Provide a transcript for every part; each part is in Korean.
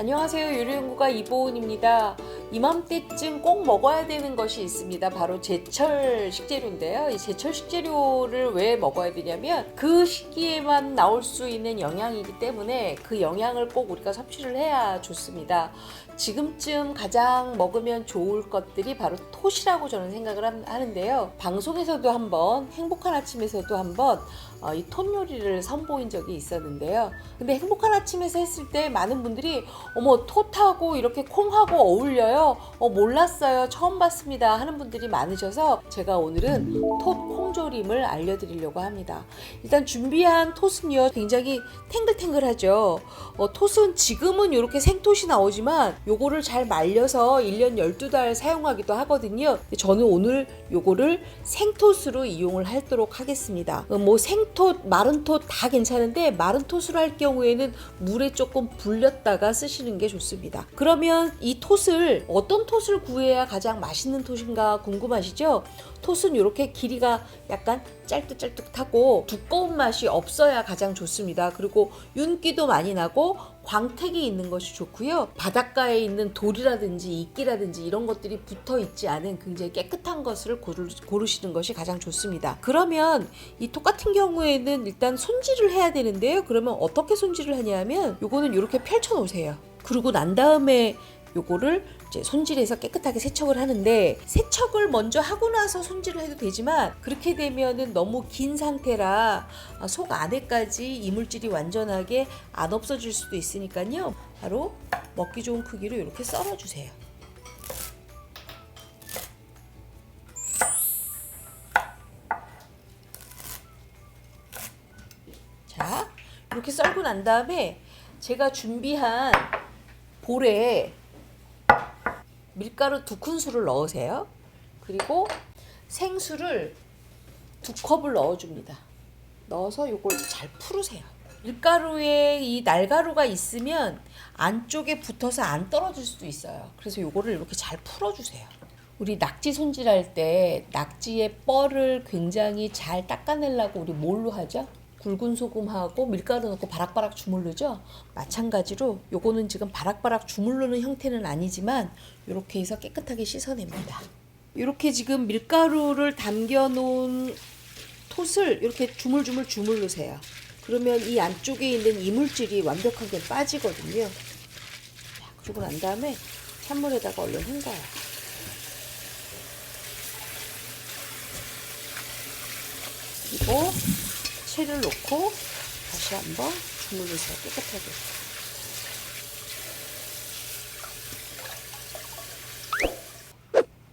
안녕하세요. 요리연구가 이보은입니다. 이맘때쯤 꼭 먹어야 되는 것이 있습니다. 바로 제철 식재료인데요. 이 제철 식재료를 왜 먹어야 되냐면 그 시기에만 나올 수 있는 영양이기 때문에 그 영양을 꼭 우리가 섭취를 해야 좋습니다. 지금쯤 가장 먹으면 좋을 것들이 바로 톳이라고 저는 생각을 함- 하는데요. 방송에서도 한번 행복한 아침에서도 한번 어, 이톳 요리를 선보인 적이 있었는데요. 근데 행복한 아침에서 했을 때 많은 분들이 어머 톳하고 이렇게 콩하고 어울려요. 어 몰랐어요. 처음 봤습니다. 하는 분들이 많으셔서 제가 오늘은 톳 콩조림을 알려드리려고 합니다. 일단 준비한 톳은요 굉장히 탱글탱글하죠. 어, 톳은 지금은 이렇게 생톳이 나오지만 요거를 잘 말려서 1년 12달 사용하기도 하거든요. 저는 오늘 요거를 생톳으로 이용을 하도록 하겠습니다. 어, 뭐생 톳, 마른 톳 다 괜찮은데 마른 톳으로 할 경우에는 물에 조금 불렸다가 쓰시는 게 좋습니다. 그러면 이 톳을 어떤 톳을 구해야 가장 맛있는 톳인가 궁금하시죠? 톳은 이렇게 길이가 약간 짤뚝짤뚝하고 두꺼운 맛이 없어야 가장 좋습니다. 그리고 윤기도 많이 나고 광택이 있는 것이 좋고요. 바닷가에 있는 돌이라든지 이끼라든지 이런 것들이 붙어 있지 않은 굉장히 깨끗한 것을 고르, 고르시는 것이 가장 좋습니다. 그러면 이톡 같은 경우에는 일단 손질을 해야 되는데요. 그러면 어떻게 손질을 하냐면 요거는 이렇게 펼쳐 놓으세요. 그리고 난 다음에 요거를 이제 손질해서 깨끗하게 세척을 하는데 세척을 먼저 하고 나서 손질을 해도 되지만 그렇게 되면은 너무 긴 상태라 아, 속 안에까지 이물질이 완전하게 안 없어질 수도 있으니까요. 바로 먹기 좋은 크기로 이렇게 썰어 주세요. 자, 이렇게 썰고 난 다음에 제가 준비한 볼에 밀가루 두 큰술을 넣으세요. 그리고 생수를 두 컵을 넣어줍니다. 넣어서 이걸 잘 풀으세요. 밀가루에 이 날가루가 있으면 안쪽에 붙어서 안 떨어질 수도 있어요. 그래서 이거를 이렇게 잘 풀어주세요. 우리 낙지 손질할 때 낙지의 뻘을 굉장히 잘 닦아내려고 우리 뭘로 하죠? 굵은 소금하고 밀가루 넣고 바락바락 주물르죠? 마찬가지로 요거는 지금 바락바락 주물르는 형태는 아니지만 이렇게 해서 깨끗하게 씻어냅니다. 이렇게 지금 밀가루를 담겨 놓은 톳을 이렇게 주물주물 주물르세요. 그러면 이 안쪽에 있는 이물질이 완벽하게 빠지거든요. 자, 그러고 난 다음에 찬물에다가 얼른 헹궈요. 그리고 채를 놓고 다시 한번 주물르세요. 깨끗하게.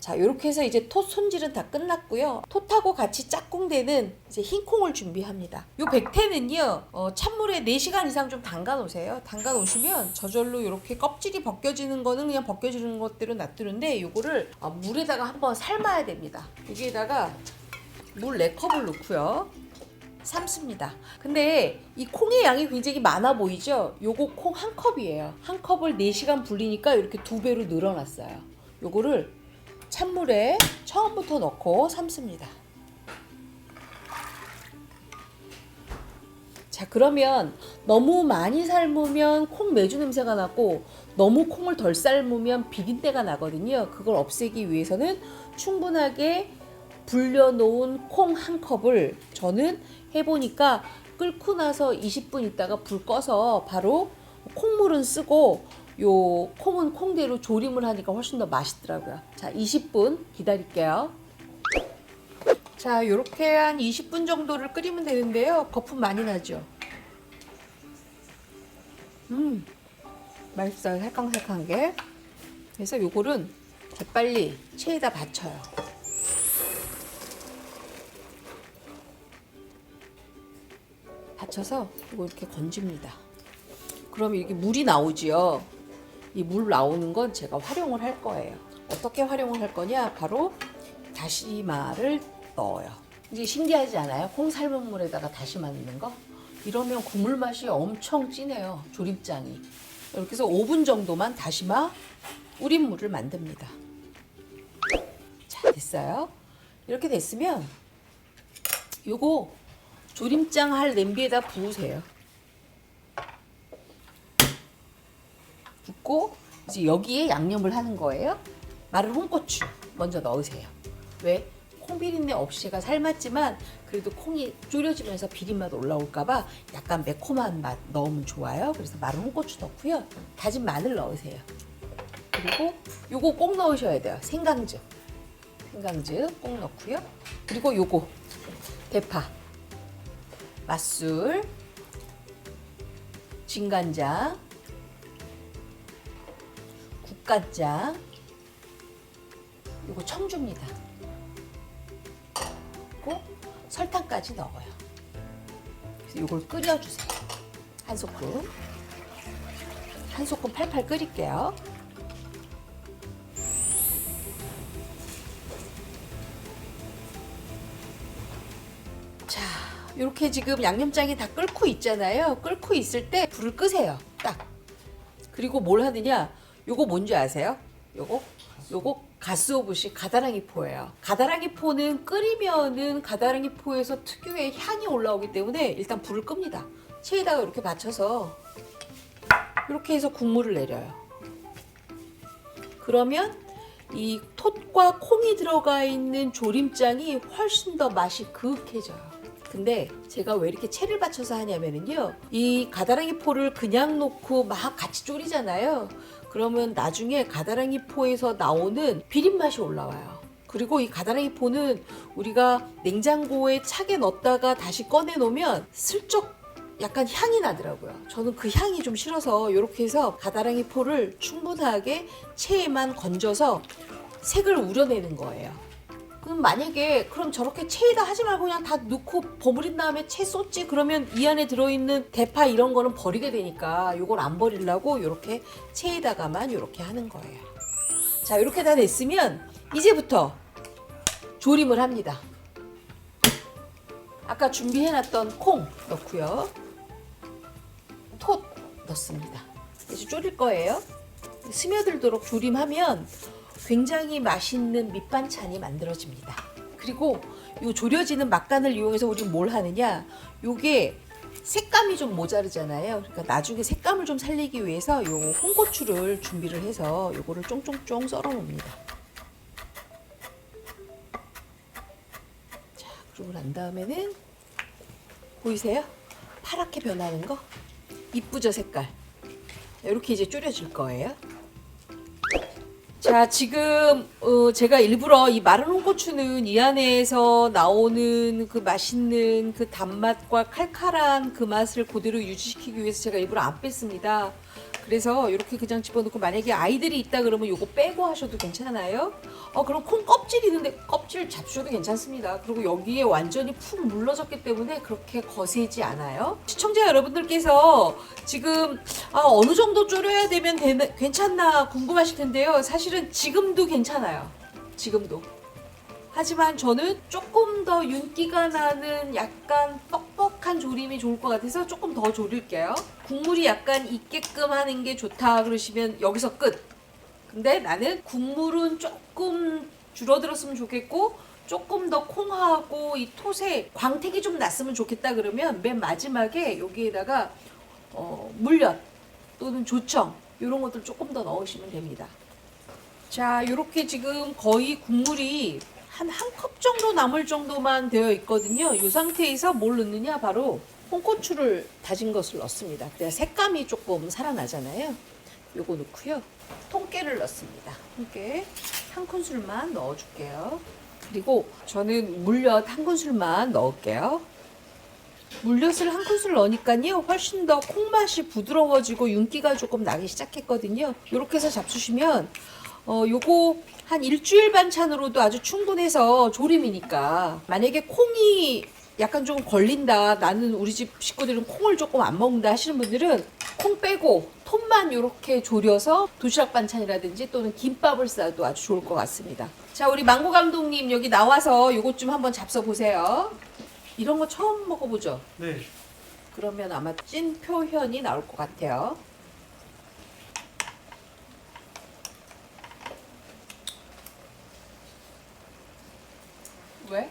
자, 이렇게 해서 이제 톳 손질은 다 끝났고요. 톳하고 같이 짝꿍되는 이제 흰 콩을 준비합니다. 요 백태는요, 어, 찬물에 4시간 이상 좀 담가 놓으세요. 담가 놓으시면 저절로 이렇게 껍질이 벗겨지는 거는 그냥 벗겨지는 것대로 놔두는데 요거를 어, 물에다가 한번 삶아야 됩니다. 여기에다가 물 4컵을 넣고요. 삶습니다. 근데 이 콩의 양이 굉장히 많아 보이죠? 요거 콩 한 컵이에요. 한 컵을 4시간 불리니까 이렇게 두 배로 늘어났어요. 요거를 찬물에 처음부터 넣고 삶습니다. 자, 그러면 너무 많이 삶으면 콩 매주 냄새가 나고 너무 콩을 덜 삶으면 비린내가 나거든요. 그걸 없애기 위해서는 충분하게 불려놓은 콩 한 컵을 저는 해보니까 끓고 나서 20분 있다가 불 꺼서 바로 콩물은 쓰고 요 콩은 콩대로 조림을 하니까 훨씬 더 맛있더라고요. 자, 20분 기다릴게요. 자, 요렇게 한 20분 정도를 끓이면 되는데요. 거품 많이 나죠? 음, 맛있어요. 살캉살캉한 게. 그래서 요거는 재빨리 체에다 받쳐요. 받쳐서 이거 이렇게 건집니다. 그럼 이렇게 물이 나오지요. 이 물 나오는 건 제가 활용을 할 거예요. 어떻게 활용을 할 거냐? 바로 다시마를 넣어요. 이제 신기하지 않아요? 콩 삶은 물에다가 다시마 넣는 거? 이러면 국물 맛이 엄청 진해요. 조림장이. 이렇게 해서 5분 정도만 다시마 우린 물을 만듭니다. 자, 됐어요. 이렇게 됐으면 요거 조림장 할 냄비에다 부으세요. 붓고 이제 여기에 양념을 하는 거예요. 마른 홍고추 먼저 넣으세요. 왜? 콩 비린내 없이가 삶았지만 그래도 콩이 졸여지면서 비린맛 올라올까봐 약간 매콤한 맛 넣으면 좋아요. 그래서 마른 홍고추 넣고요. 다진 마늘 넣으세요. 그리고 요거 꼭 넣으셔야 돼요. 생강즙. 생강즙 꼭 넣고요. 그리고 요거 대파, 맛술, 진간장, 국간장, 요거 청주입니다. 그리고 설탕까지 넣어요. 요걸 끓여주세요. 한 소끔. 한 소끔 팔팔 끓일게요. 이렇게 지금 양념장이 다 끓고 있잖아요. 끓고 있을 때 불을 끄세요. 딱. 그리고 뭘 하느냐? 요거 뭔지 아세요? 요거? 요거 가스오브시 가다랑이 포예요. 가다랑이 포는 끓이면은 가다랑이 포에서 특유의 향이 올라오기 때문에 일단 불을 끕니다. 체에다가 이렇게 받쳐서 이렇게 해서 국물을 내려요. 그러면 이 톳과 콩이 들어가 있는 조림장이 훨씬 더 맛이 그윽해져요. 근데 제가 왜 이렇게 채를 받쳐서 하냐면은요. 이 가다랑이 포를 그냥 놓고 막 같이 졸이잖아요. 그러면 나중에 가다랑이 포에서 나오는 비린 맛이 올라와요. 그리고 이 가다랑이 포는 우리가 냉장고에 차게 넣었다가 다시 꺼내 놓으면 슬쩍 약간 향이 나더라고요. 저는 그 향이 좀 싫어서 이렇게 해서 가다랑이 포를 충분하게 체에만 건져서 색을 우려내는 거예요. 그럼 만약에 그럼 저렇게 체에다 하지 말고 그냥 다 넣고 버무린 다음에 채 쏟지 그러면 이 안에 들어있는 대파 이런 거는 버리게 되니까 이걸 안 버리려고 이렇게 체에다가만 이렇게 하는 거예요. 자 이렇게 다 됐으면 이제부터 조림을 합니다. 아까 준비해놨던 콩 넣고요. 톳 넣습니다. 이제 졸일 거예요. 스며들도록 조림하면 굉장히 맛있는 밑반찬이 만들어집니다. 그리고 이 졸여지는 막간을 이용해서 우리 뭘 하느냐? 요게 색감이 좀 모자르잖아요. 그러니까 나중에 색감을 좀 살리기 위해서 요 홍고추를 준비를 해서 요거를 쫑쫑쫑 썰어 놓습니다. 자, 그러고 난 다음에는 보이세요? 파랗게 변하는 거? 이쁘죠 색깔? 이렇게 이제 졸여질 거예요. 자, 지금 어, 제가 일부러 이 마른 홍고추는 이 안에서 나오는 그 맛있는 그 단맛과 칼칼한 그 맛을 그대로 유지시키기 위해서 제가 일부러 안 뺐습니다. 그래서 이렇게 그냥 집어넣고 만약에 아이들이 있다 그러면 이거 빼고 하셔도 괜찮아요. 어 그럼 콩 껍질 있는데 껍질 잡수셔도 괜찮습니다. 그리고 여기에 완전히 푹 물러졌기 때문에 그렇게 거세지 않아요. 시청자 여러분들께서 지금 아, 어느 정도 졸여야 되면 되는, 괜찮나 궁금하실 텐데요. 사실은 지금도 괜찮아요. 지금도. 하지만 저는 조금 더 윤기가 나는 약간 뻑뻑한 조림이 좋을 것 같아서 조금 더 졸일게요. 국물이 약간 있게끔 하는 게 좋다 그러시면 여기서 끝. 근데 나는 국물은 조금 줄어들었으면 좋겠고 조금 더 콩하고 이 톳에 광택이 좀 났으면 좋겠다 그러면 맨 마지막에 여기에다가 어, 물엿 또는 조청 이런 것들 조금 더 넣으시면 됩니다. 자, 이렇게 지금 거의 국물이 한 한 컵 정도 남을 정도만 되어 있거든요. 이 상태에서 뭘 넣느냐? 바로 홍고추를 다진 것을 넣습니다. 그래야 색감이 조금 살아나잖아요. 요거 넣고요. 통깨를 넣습니다. 통깨 한 큰술만 넣어줄게요. 그리고 저는 물엿 한 큰술만 넣을게요. 물엿을 한 큰술 넣으니까요 훨씬 더 콩맛이 부드러워지고 윤기가 조금 나기 시작했거든요. 이렇게 해서 잡수시면 어 요거 한 일주일 반찬으로도 아주 충분해서 조림이니까 만약에 콩이 약간 좀 걸린다 나는 우리 집 식구들은 콩을 조금 안 먹는다 하시는 분들은 콩 빼고 톤만 이렇게 졸여서 도시락 반찬이라든지 또는 김밥을 싸도 아주 좋을 것 같습니다. 자 우리 망고 감독님 여기 나와서 요것 좀 한번 잡숴 보세요. 이런 거 처음 먹어보죠? 네. 그러면 아마 찐 표현이 나올 것 같아요. 왜?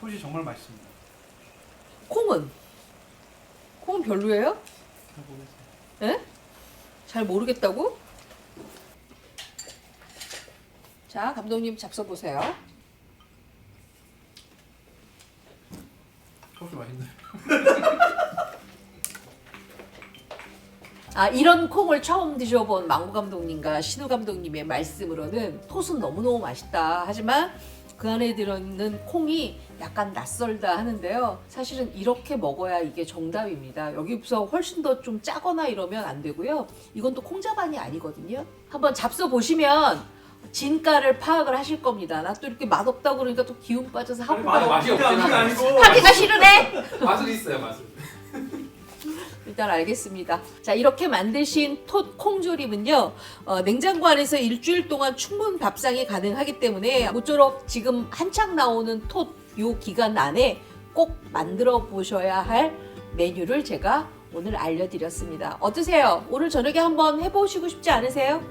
톳이 정말 맛있습니다. 콩은? 콩은 별로예요? 잘 모르겠어요. 예? 잘 모르겠다고? 자, 감독님 잡숴 보세요. 커피 맛있네. 아 이런 콩을 처음 드셔본 망고 감독님과 신우 감독님의 말씀으로는 톳은 너무너무 맛있다 하지만 그 안에 들어있는 콩이 약간 낯설다 하는데요. 사실은 이렇게 먹어야 이게 정답입니다. 여기서 훨씬 더 좀 짜거나 이러면 안 되고요. 이건 또 콩자반이 아니거든요. 한번 잡숴 보시면 진가를 파악을 하실 겁니다. 나 또 이렇게 맛없다고 그러니까 또 기운 빠져서 하고 맛- 맛이 그게 않아요. 아니고. 하기가 싫으네. 맛은 있어요 맛은. 일단 알겠습니다. 자 이렇게 만드신 톳 콩조림은요 어, 냉장고 안에서 일주일 동안 충분 밥상이 가능하기 때문에 모쪼록 지금 한창 나오는 톳 요 기간 안에 꼭 만들어 보셔야 할 메뉴를 제가 오늘 알려드렸습니다. 어떠세요? 오늘 저녁에 한번 해보시고 싶지 않으세요?